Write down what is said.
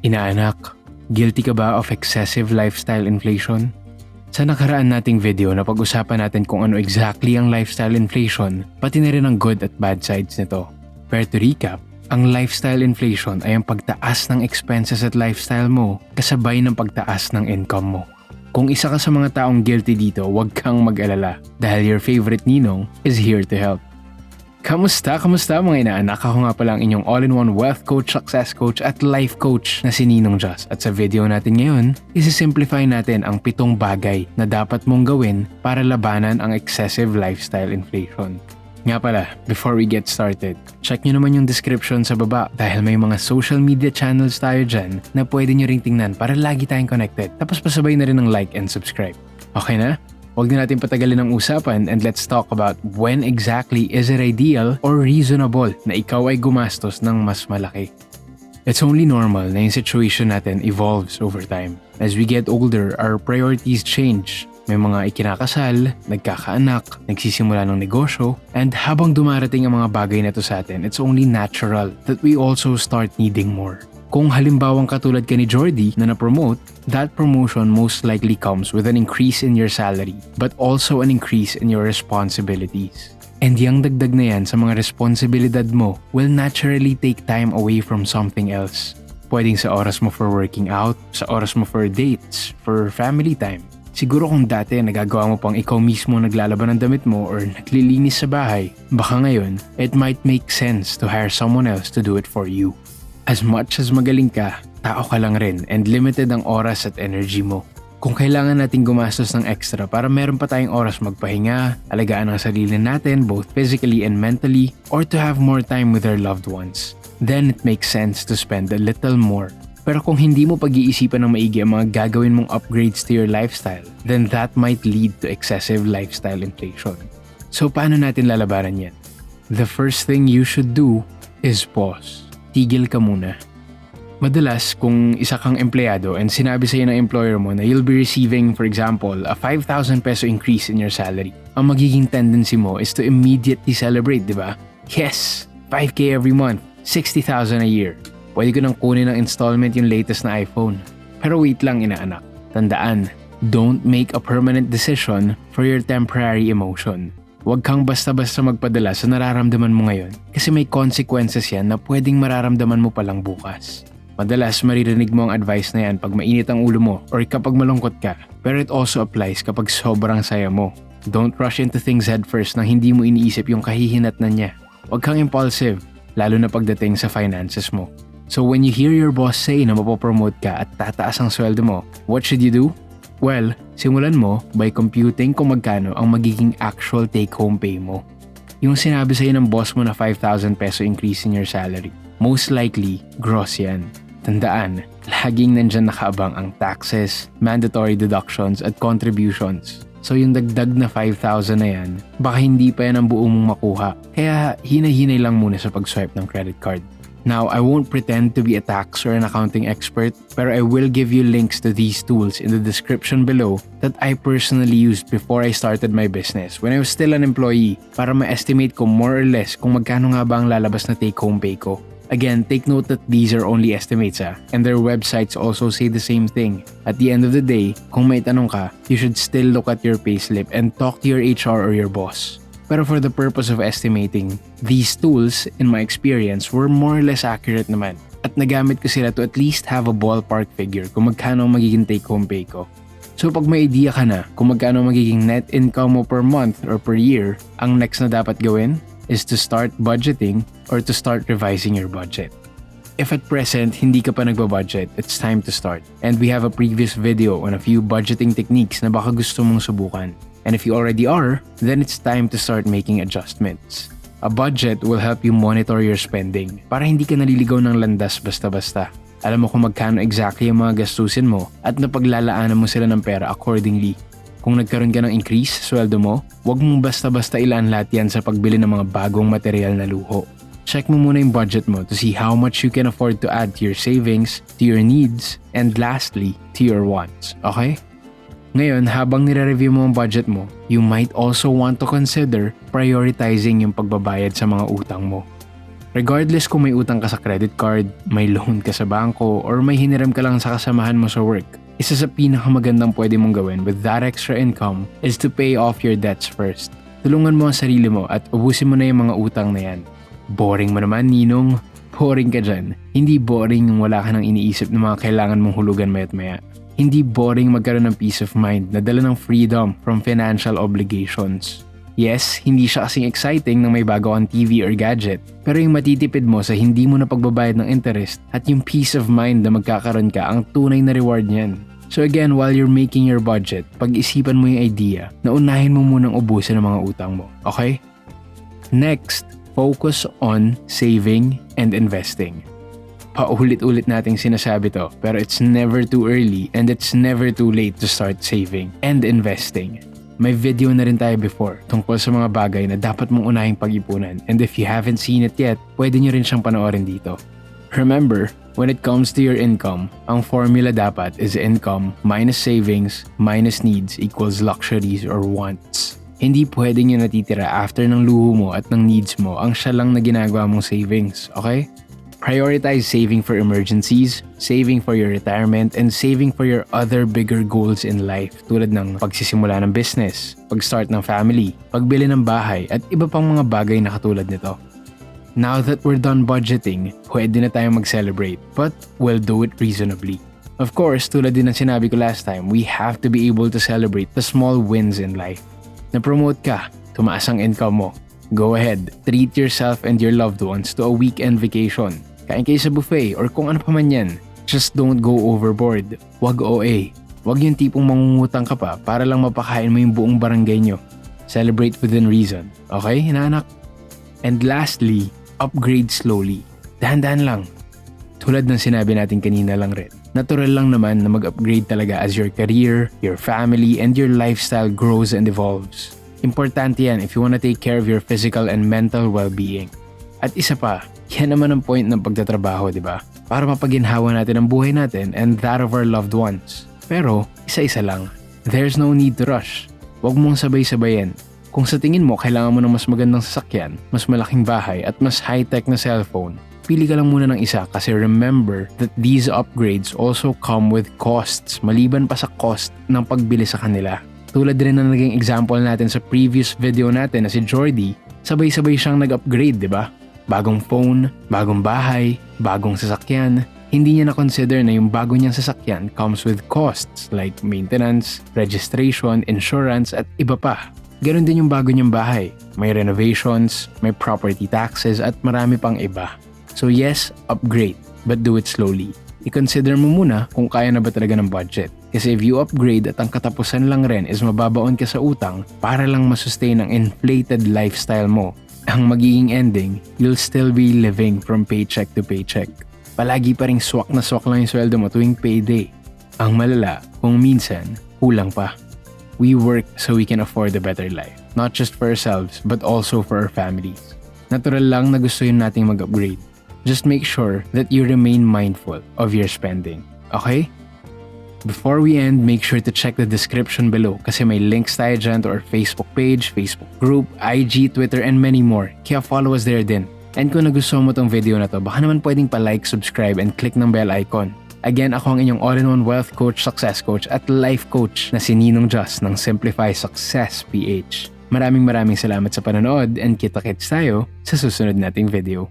Inaanak, guilty ka ba of excessive lifestyle inflation? Sa nakaraan nating video na pag-usapan natin kung ano exactly ang lifestyle inflation, pati na rin ang good at bad sides nito. Pero to recap, ang lifestyle inflation ay ang pagtaas ng expenses at lifestyle mo kasabay ng pagtaas ng income mo. Kung isa ka sa mga taong guilty dito, huwag kang mag-alala dahil your favorite ninong is here to help. Kamusta? Kamusta mga inaanak? Ako nga pala ang inyong all-in-one wealth coach, success coach at life coach na si Ninong Joss. At sa video natin ngayon, isi-simplify natin ang pitong bagay na dapat mong gawin para labanan ang excessive lifestyle inflation. Nga pala, before we get started, check nyo naman yung description sa baba dahil may mga social media channels tayo dyan na pwede nyo ring tingnan para lagi tayong connected. Tapos pasabay na rin ng like and subscribe. Okay na? Huwag na natin patagalin ang usapan and let's talk about when exactly is it ideal or reasonable na ikaw ay gumastos ng mas malaki. It's only normal na yung situation natin evolves over time. As we get older, our priorities change. May mga ikinakasal, nagkakaanak, nagsisimula ng negosyo, and habang dumarating ang mga bagay na to sa atin, it's only natural that we also start needing more. Kung halimbawang katulad ka ni Jordy na na-promote, that promotion most likely comes with an increase in your salary, but also an increase in your responsibilities. And yung dagdag na yan sa mga responsibilidad mo will naturally take time away from something else. Pwedeng sa oras mo for working out, sa oras mo for dates, for family time. Siguro kung dati nagagawa mo pang ikaw mismo naglalaban ng damit mo or naglilinis sa bahay, baka ngayon, it might make sense to hire someone else to do it for you. As much as magaling ka, tao ka lang rin and limited ang oras at energy mo. Kung kailangan nating gumastos ng extra para meron pa tayong oras magpahinga, alagaan ang sarili natin both physically and mentally, or to have more time with our loved ones, then it makes sense to spend a little more. Pero kung hindi mo pag-iisipan ng maigi ang mga gagawin mong upgrades to your lifestyle, then that might lead to excessive lifestyle inflation. So paano natin lalabanan yan? The first thing you should do is pause tigil ka muna. Madalas, kung isa kang empleyado and sinabi sa'yo ng employer mo na you'll be receiving, for example, a 5,000 peso increase in your salary, ang magiging tendency mo is to immediately celebrate, di ba? Yes! 5K every month, 60,000 a year. Pwede ko nang kunin ng installment yung latest na iPhone. Pero wait lang, inaanak. Tandaan, don't make a permanent decision for your temporary emotion. Huwag kang basta-basta magpadala sa nararamdaman mo ngayon kasi may consequences yan na pwedeng mararamdaman mo palang bukas. Madalas maririnig mo ang advice na yan pag mainit ang ulo mo or kapag malungkot ka, pero it also applies kapag sobrang saya mo. Don't rush into things head first nang hindi mo iniisip yung kahihinatnan niya. Huwag kang impulsive, lalo na pagdating sa finances mo. So when you hear your boss say na mapopromote ka at tataas ang sweldo mo, what should you do? Well, simulan mo by computing kung magkano ang magiging actual take-home pay mo. Yung sinabi sa'yo ng boss mo na 5,000 peso increase in your salary, most likely, gross yan. Tandaan, laging nandyan nakaabang ang taxes, mandatory deductions at contributions. So yung dagdag na 5,000 na yan, baka hindi pa yan ang buo mong makuha. Kaya hinay-hinay lang muna sa pag-swipe ng credit card. Now, I won't pretend to be a tax or an accounting expert, pero I will give you links to these tools in the description below that I personally used before I started my business when I was still an employee para ma-estimate ko more or less kung magkano nga ba ang lalabas na take-home pay ko. Again, take note that these are only estimates ah, and their websites also say the same thing. At the end of the day, kung may tanong ka, you should still look at your payslip and talk to your HR or your boss. Pero for the purpose of estimating, these tools, in my experience, were more or less accurate naman. At nagamit ko sila to at least have a ballpark figure kung magkano magiging take-home pay ko. So pag may idea ka na kung magkano magiging net income mo per month or per year, ang next na dapat gawin is to start budgeting or to start revising your budget. If at present, hindi ka pa nagbabudget, it's time to start. And we have a previous video on a few budgeting techniques na baka gusto mong subukan. And if you already are, then it's time to start making adjustments. A budget will help you monitor your spending para hindi ka naliligaw ng landas basta-basta. Alam mo kung magkano exactly ang mga gastusin mo at napaglalaanan mo sila ng pera accordingly. Kung nagkaroon ka ng increase sa sweldo mo, huwag mong basta-basta ilaan lahat yan sa pagbili ng mga bagong material na luho. Check mo muna yung budget mo to see how much you can afford to add to your savings, to your needs, and lastly, to your wants. Okay? Ngayon, habang nire-review mo ang budget mo, you might also want to consider prioritizing yung pagbabayad sa mga utang mo. Regardless kung may utang ka sa credit card, may loan ka sa bangko, or may hiniram ka lang sa kasamahan mo sa work, isa sa pinakamagandang pwede mong gawin with that extra income is to pay off your debts first. Tulungan mo ang sarili mo at ubusin mo na yung mga utang na yan. Boring mo naman, Ninong. Boring ka dyan. Hindi boring yung wala ka nang iniisip ng mga kailangan mong hulugan mayat maya. Hindi boring magkaroon ng peace of mind na dala ng freedom from financial obligations. Yes, hindi siya kasing exciting nang may bago kang TV or gadget. Pero yung matitipid mo sa hindi mo na pagbabayad ng interest at yung peace of mind na magkakaroon ka ang tunay na reward niyan. So again, while you're making your budget, pag-isipan mo yung idea na unahin mo munang ubusin ang mga utang mo. Okay? Next, focus on saving and investing. Paulit-ulit nating sinasabi to, pero it's never too early and it's never too late to start saving and investing. May video na rin tayo before tungkol sa mga bagay na dapat mong unahing pag-ipunan and if you haven't seen it yet, pwede nyo rin siyang panoorin dito. Remember, when it comes to your income, ang formula dapat is income minus savings minus needs equals luxuries or wants. Hindi pwedeng yung natitira after ng luho mo at ng needs mo ang siya lang na ginagawa mong savings, okay? Prioritize saving for emergencies, saving for your retirement, and saving for your other bigger goals in life tulad ng pagsisimula ng business, pag-start ng family, pagbili ng bahay, at iba pang mga bagay na katulad nito. Now that we're done budgeting, pwede na tayong mag-celebrate, but we'll do it reasonably. Of course, tulad din ng sinabi ko last time, we have to be able to celebrate the small wins in life. Na-promote ka, tumaas ang income mo. Go ahead, treat yourself and your loved ones to a weekend vacation. Kain kayo sa buffet or kung ano pa man yan. Just don't go overboard. Wag OA. Wag yung tipong mangungutang ka pa para lang mapakain mo yung buong barangay nyo. Celebrate within reason. Okay, hinaanak? And lastly, upgrade slowly. Dahan-dahan lang. Tulad ng sinabi natin kanina lang rin, natural lang naman na mag-upgrade talaga as your career, your family, and your lifestyle grows and evolves. Importante yan if you wanna take care of your physical and mental well-being. At isa pa, yan naman ang point ng pagtatrabaho, di ba? Para mapaginhawa natin ang buhay natin and that of our loved ones. Pero, isa-isa lang. There's no need to rush. Huwag mong sabay-sabayin. Kung sa tingin mo kailangan mo ng mas magandang sasakyan, mas malaking bahay at mas high-tech na cellphone, pili ka lang muna ng isa kasi remember that these upgrades also come with costs maliban pa sa cost ng pagbili sa kanila. Tulad rin na naging example natin sa previous video natin na si Jordy, sabay-sabay siyang nag-upgrade, di ba? Bagong phone, bagong bahay, bagong sasakyan. Hindi niya na-consider na yung bago niyang sasakyan comes with costs like maintenance, registration, insurance at iba pa. Ganon din yung bago niyang bahay. May renovations, may property taxes at marami pang iba. So yes, upgrade, but do it slowly. I-consider mo muna kung kaya na ba talaga ng budget. Kasi if you upgrade at ang katapusan lang rin is mababaon ka sa utang para lang masustain ang inflated lifestyle mo, ang magiging ending, you'll still be living from paycheck to paycheck. Palagi pa ring swak na swak lang yung sweldo mo tuwing payday. Ang malala, kung minsan, kulang pa. We work so we can afford a better life. Not just for ourselves, but also for our families. Natural lang na gusto yun nating mag-upgrade. Just make sure that you remain mindful of your spending. Okay? Before we end, make sure to check the description below kasi may links tayo dyan to our Facebook page, Facebook group, IG, Twitter, and many more. Kaya follow us there din. And kung nagustuhan mo tong video na to, baka naman pwedeng pa-like, subscribe, and click ng bell icon. Again, ako ang inyong all-in-one wealth coach, success coach, at life coach na si Ninong Just ng Simplify Success PH. Maraming maraming salamat sa panonood and kita-kits tayo sa susunod nating video.